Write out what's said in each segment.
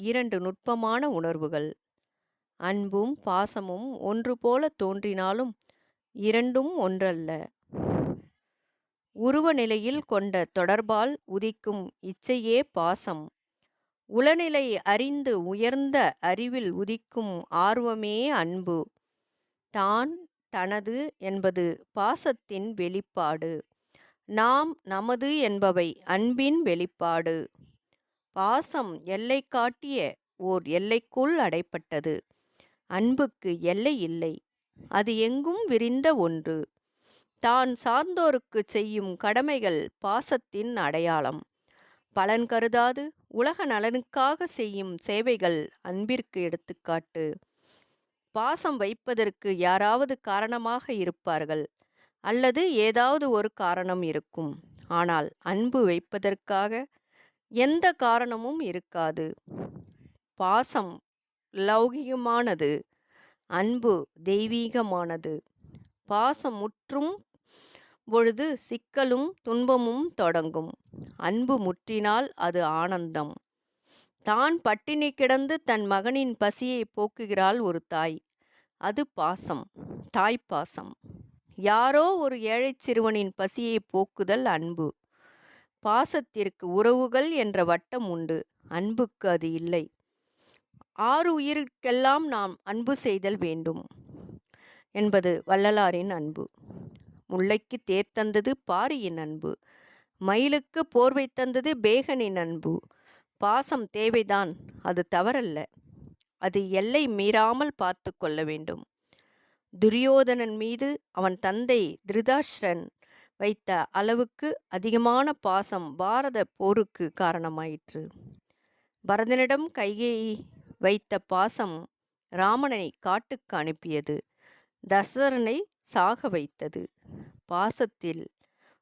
இரண்டு நுட்பமான உணர்வுகள். அன்பும் பாசமும் ஒன்று போல தோன்றினாலும் இரண்டும் ஒன்றல்ல. உருவ நிலையில் கொண்ட தொடர்பால் உதிக்கும் இச்சையே பாசம். உளநிலை அறிந்து உயர்ந்த அறிவில் உதிக்கும் ஆர்வமே அன்பு. தான் தனது என்பது பாசத்தின் வெளிப்பாடு. நாம் நமது என்பவை அன்பின் வெளிப்பாடு. பாசம் எல்லை காட்டிய ஓர் எல்லைக்குள் அடைப்பட்டது. அன்புக்கு எல்லை இல்லை. அது எங்கும் விரிந்த ஒன்று. தான் சார்ந்தோருக்கு செய்யும் கடமைகள் பாசத்தின் அடையாளம். பலன் கருதாது உலக நலனுக்காக செய்யும் சேவைகள் அன்பிற்கு எடுத்துக்காட்டு. பாசம் வைப்பதற்கு யாராவது காரணமாக இருப்பார்கள். அல்லது ஏதாவது ஒரு காரணம் இருக்கும். ஆனால் அன்பு வைப்பதற்காக எந்த காரணமும் இருக்காது. பாசம் லௌகிகமானது அன்பு தெய்வீகமானது. பாசம் முற்றும் பொழுது சிக்கலும் துன்பமும் தொடங்கும். அன்பு முற்றினால் அது ஆனந்தம். தான் பட்டினி கிடந்து தன் மகனின் பசியை போக்குகிறாள் ஒரு தாய். அது பாசம் தாய் பாசம். யாரோ ஒரு ஏழைச் சிறுவனின் பசியை போக்குதல் அன்பு. பாசத்திற்கு உறவுகள் என்ற வட்டம் உண்டு. அன்புக்கு அது இல்லை. ஆறு உயிருக்கெல்லாம் நாம் அன்பு செய்தல் வேண்டும் என்பது வள்ளலாரின் அன்பு. முல்லைக்கு தேர் தந்தது பாரியின் அன்பு. மயிலுக்கு போர்வை தந்தது பேகனின் அன்பு. பாசம் தேவைதான் அது தவறல்ல. அது எல்லை மீறாமல் பார்த்து கொள்ள வேண்டும். துரியோதனன் மீது அவன் தந்தை திருதாஷ்ரன் வைத்த அளவுக்கு அதிகமான பாசம் பாரத போருக்கு காரணமாயிற்று. பரதனிடம் கையை வைத்த பாசம் ராமனை காட்டுக்கு அனுப்பியது. தசரனை சாக வைத்தது. பாசத்தில்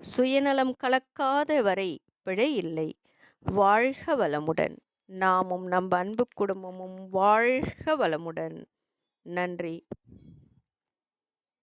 சுயநலம் கலக்காத வரை பிழை இல்லை. வாழ்க வளமுடன். நாமும் நம் அன்பு குடும்பமும் வாழ்க வளமுடன். நன்றி.